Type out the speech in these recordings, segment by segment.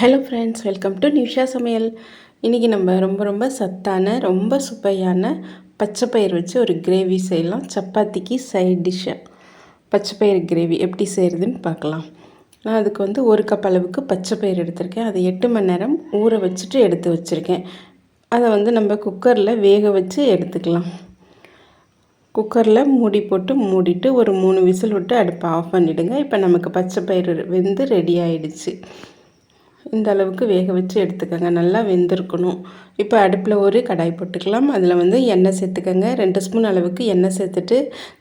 Hello friends welcome to Nisha சமையல் இன்றைக்கி நம்ம ரொம்ப ரொம்ப சத்தான ரொம்ப சுவையான பச்சைப்பயிர் வச்சு ஒரு கிரேவி செய்யலாம். சப்பாத்திக்கு சைட் டிஷ்ஷை பச்சைப்பயிர் கிரேவி எப்படி செய்கிறதுன்னு பார்க்கலாம். நான் அதுக்கு வந்து ஒரு கப் அளவுக்கு பச்சைப்பயிர் எடுத்திருக்கேன். அதை எட்டு மணி நேரம் ஊற வச்சுட்டு எடுத்து வச்சுருக்கேன். அதை வந்து நம்ம குக்கரில் வேக வச்சு எடுத்துக்கலாம். குக்கரில் மூடி போட்டு மூடிட்டு ஒரு மூணு விசில் விட்டு அடுப்பை ஆஃப் பண்ணிவிடுங்க இப்போ நமக்கு பச்சை பயிறு வெந்து ரெடி ஆகிடுச்சு இந்த அளவுக்கு வேக வச்சு எடுத்துக்கோங்க. நல்லா வெந்திருக்கணும். இப்போ அடுப்பில் ஒரு கடாய் போட்டுக்கலாம். அதில் வந்து எண்ணெய் சேர்த்துக்கோங்க. ரெண்டு ஸ்பூன் அளவுக்கு எண்ணெய் சேர்த்துட்டு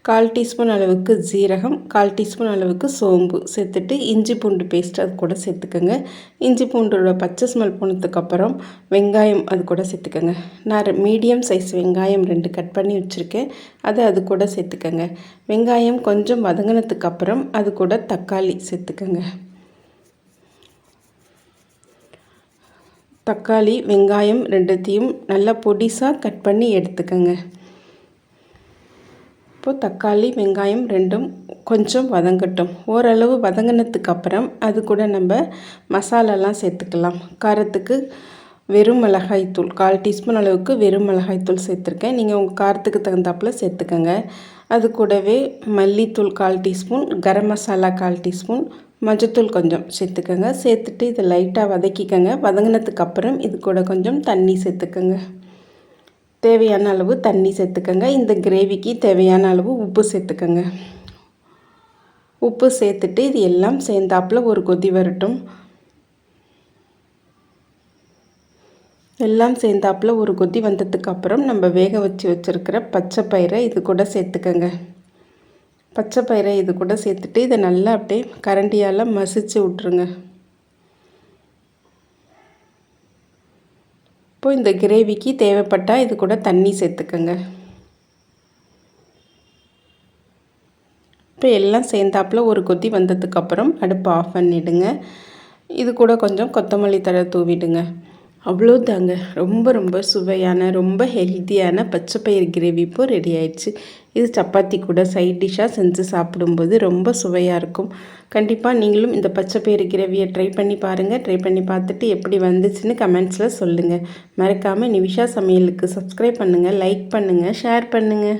கால் டீஸ்பூன் அளவுக்கு ஜீரகம் கால் டீஸ்பூன் அளவுக்கு சோம்பு சேர்த்துட்டு இஞ்சி பூண்டு பேஸ்ட் அது கூட சேர்த்துக்கோங்க. இஞ்சி பூண்டோட பச்சை ஸ்மெல் போனதுக்கப்புறம் வெங்காயம் அது கூட சேர்த்துக்கோங்க. நான் மீடியம் சைஸ் வெங்காயம் ரெண்டு கட் பண்ணி வச்சுருக்கேன். அதை அது கூட சேர்த்துக்கோங்க. வெங்காயம் கொஞ்சம் வதங்கினதுக்கப்புறம் அது கூட தக்காளி சேர்த்துக்கோங்க. தக்காளி வெங்காயம் ரெண்டுத்தையும் நல்லா பொடிசாக கட் பண்ணி எடுத்துக்கோங்க. இப்போது தக்காளி வெங்காயம் ரெண்டும் கொஞ்சம் வதங்கட்டும். ஓரளவு வதங்கினதுக்கு அப்புறம் அது கூட நம்ம மசாலாலாம் சேர்த்துக்கலாம். காரத்துக்கு வெறும் மிளகாய்த்தூள் கால் டீஸ்பூன் அளவுக்கு வெறும் மிளகாய்த்தூள் சேர்த்துருக்கேன். நீங்கள் உங்கள் காரத்துக்கு தகுந்தாப்பில் சேர்த்துக்கோங்க. அது கூடவே மல்லித்தூள் கால் டீஸ்பூன் கரம் மசாலா கால் டீஸ்பூன் மஞ்சத்தூள் கொஞ்சம் சேர்த்துக்கோங்க. சேர்த்துட்டு இதை லைட்டாக வதக்கிக்கோங்க. வதங்கினதுக்கு அப்புறம் இது கூட கொஞ்சம் தண்ணி சேர்த்துக்கோங்க. தேவையான அளவு தண்ணி சேர்த்துக்கோங்க. இந்த கிரேவிக்கு தேவையான அளவு உப்பு சேர்த்துக்கோங்க. உப்பு சேர்த்துட்டு இது எல்லாம் சேர்ந்தாப்பில் ஒரு கொதி வரட்டும். எல்லாம் சேர்ந்தாப்பில் ஒரு கொதி வந்ததுக்கப்புறம் நம்ம வேக வச்சு வச்சுருக்கிற பச்சை பயிரை இது கூட சேர்த்துக்கோங்க. பச்சை பயிரை இது கூட சேர்த்துட்டு இதை நல்லா அப்படியே கரண்டியால் மசிச்சு விட்ருங்க இப்போ இந்த கிரேவிக்கு தேவைப்பட்டால் இது கூட தண்ணி சேர்த்துக்கோங்க. இப்போ எல்லாம் சேர்ந்தாப்பில் ஒரு கொத்தி வந்ததுக்கப்புறம் அடுப்பு ஆஃப் பண்ணிவிடுங்க இது கூட கொஞ்சம் கொத்தமல்லி தழை தூவிடுங்க. அவ்வளோதாங்க ரொம்ப ரொம்ப சுவையான ரொம்ப ஹெல்த்தியான பச்சைப்பயிர் கிரேவி இப்போ ரெடி ஆயிடுச்சு. இது சப்பாத்தி கூட சைட் டிஷ்ஷாக செஞ்சு சாப்பிடும்போது ரொம்ப சுவையாக இருக்கும். கண்டிப்பாக நீங்களும் இந்த பச்சை பயிர் கிரேவியை ட்ரை பண்ணி பாருங்கள் ட்ரை பண்ணி பார்த்துட்டு எப்படி வந்துச்சுன்னு கமெண்ட்ஸில் சொல்லுங்கள் மறக்காமல் நிவிஷா சமையலுக்கு சப்ஸ்கிரைப் பண்ணுங்கள் லைக் பண்ணுங்கள் ஷேர் பண்ணுங்கள்